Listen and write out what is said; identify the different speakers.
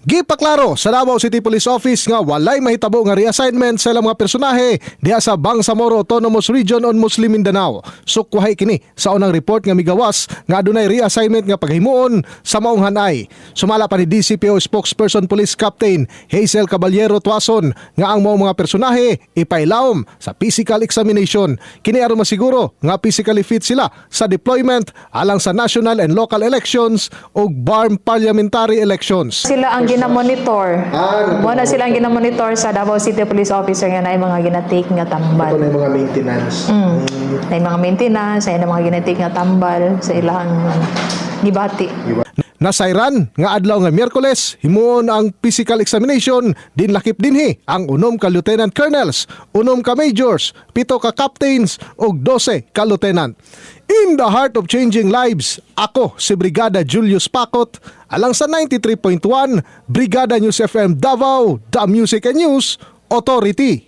Speaker 1: Gipaklaro sa Davao City Police Office nga walay mahitabo nga reassignment sa ilang mga personahe diha sa Bangsamoro Autonomous Region on Muslim Mindanao. Sukwahay kini sa unang report nga migawas nga adunay reassignment nga paghimuon sa maong hanay. Sumala pa ni DCPO spokesperson Police Captain Hazel Caballero Tuason nga ang maong mga personahe ipailawom sa physical examination. Kini aron masiguro nga physically fit sila sa deployment alang sa national and local elections ug BARM parliamentary elections.
Speaker 2: Sila ang ginamonitor.
Speaker 1: Ah,
Speaker 2: Mo na sila ang ginamonitor sa Davao City Police Officer nga na mga ginatake nga tambal.
Speaker 1: yung mga maintenance.
Speaker 2: Mm. Na yung mga maintenance, na yung mga ginatake nga tambal sa ilang ano, gibati.
Speaker 1: Nasayran nga adlaw nga Miyerkules himuon ang physical examination din lakip dinhi ang unom ka lieutenant colonels, unom ka majors, pito ka captains ug 12 ka lieutenant. In the heart of changing lives, ako si Brigada Julius Pakot alang sa 93.1 Brigada News FM Davao, The Music and News Authority.